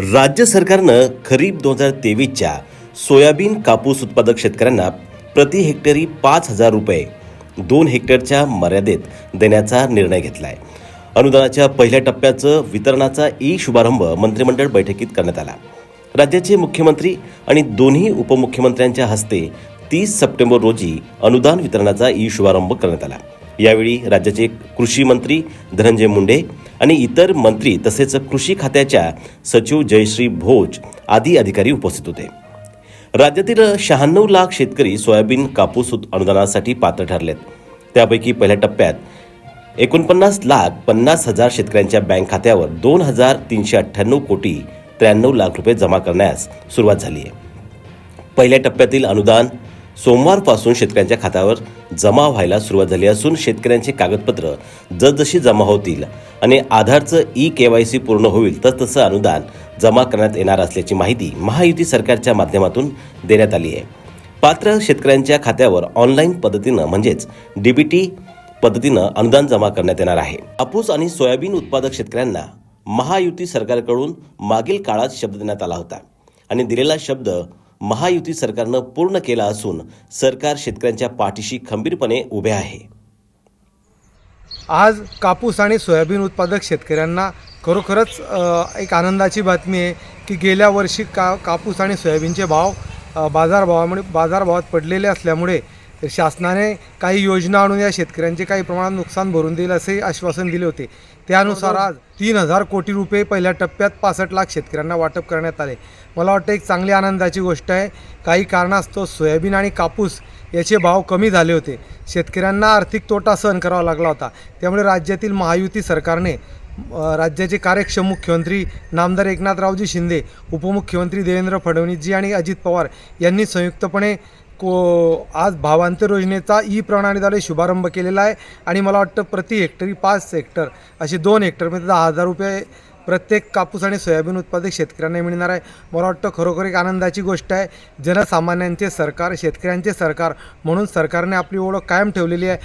राज्य सरकारनं खरीप दोन हजार तेवीसच्या सोयाबीन कापूस उत्पादक शेतकऱ्यांना प्रति हेक्टरी पाच हजार रुपये दोन हेक्टरच्या मर्यादेत देण्याचा निर्णय घेतला आहे अनुदानाच्या पहिल्या टप्प्याचं वितरणाचा ई शुभारंभ मंत्रिमंडळ बैठकीत करण्यात आला. राज्याचे मुख्यमंत्री आणि दोन्ही उपमुख्यमंत्र्यांच्या हस्ते तीस सप्टेंबर रोजी अनुदान वितरणाचा ई शुभारंभ करण्यात आला. यावेळी राज्याचे कृषी मंत्री धनंजय मुंडे आणि इतर मंत्री तसेच कृषी खात्याच्या सचिव जयश्री भोज आदी अधिकारी उपस्थित होते. राज्यातील शहाण्णव लाख शेतकरी सोयाबीन कापूस अनुदानासाठी पात्र ठरलेत. त्यापैकी पहिल्या टप्प्यात एकोणपन्नास लाख पन्नास हजार शेतकऱ्यांच्या बँक खात्यावर दोन हजार तीनशे अठ्ठ्याण्णव कोटी त्र्याण्णव लाख रुपये जमा करण्यास सुरुवात झाली आहे. पहिल्या टप्प्यातील अनुदान सोमवारपासून शेतकऱ्यांच्या खात्यावर जमा व्हायला सुरुवात झाली असून शेतकऱ्यांची कागदपत्र जसजशी जमा होतील आणि आधारचं ई के वाय सी पूर्ण होईल तसतसं अनुदान जमा करण्यात येणार असल्याची माहिती महायुती सरकारच्या माध्यमातून देण्यात आली आहे. पात्र शेतकऱ्यांच्या खात्यावर ऑनलाईन पद्धतीनं म्हणजेच डीबीटी पद्धतीनं अनुदान जमा करण्यात येणार आहे. कापूस आणि सोयाबीन उत्पादक शेतकऱ्यांना महायुती सरकारकडून मागील काळात शब्द देण्यात आला होता आणि दिलेला शब्द महायुती सरकारनं पूर्ण केला असून सरकार शेतकऱ्यांच्या पाठीशी खंबीरपणे उभे आहे. आज कापूस आणि सोयाबीन उत्पादक शेतकऱ्यांना खरोखरच एक आनंदाची बातमी आहे की गेल्या वर्षी का कापूस आणि सोयाबीनचे भाव बाजारभावामुळे बाजारभावात पडलेले असल्यामुळे शासनाने काही योजना आणून या शेतकऱ्यांचे काही प्रमाणात नुकसान भरून देईल असे आश्वासन दिले होते. त्यानुसार आज तीन हजार कोटी रुपये पहिल्या टप्प्यात पासष्ट लाख शेतकऱ्यांना वाटप करण्यात आले. मला वाटतं एक चांगली आनंदाची गोष्ट आहे. काही कारणास्तव सोयाबीन आणि कापूस याचे भाव कमी झाले होते. शेतकऱ्यांना आर्थिक तोटा सहन करावा लागला होता. त्यामुळे राज्यातील महायुती सरकारने राज्याचे कार्यक्षम मुख्यमंत्री नामदार एकनाथरावजी शिंदे उपमुख्यमंत्री देवेंद्र फडणवीसजी आणि अजित पवार यांनी संयुक्तपणे को आज भावांतर योजनेचा ई प्रणालीद्वारे शुभारंभ केलेला आहे आणि मला वाटतं प्रति हेक्टरी पाच हेक्टर असे दोन हेक्टरमध्ये दहा हजार रुपये प्रत्येक कापूस आणि सोयाबीन उत्पादक शेतकऱ्यांना मिळणार आहे. मला वाटतं खरोखर एक आनंदाची गोष्ट आहे. जनसामान्यांचे सरकार शेतकऱ्यांचे सरकार म्हणून सरकारने आपली ओळख कायम ठेवलेली आहे.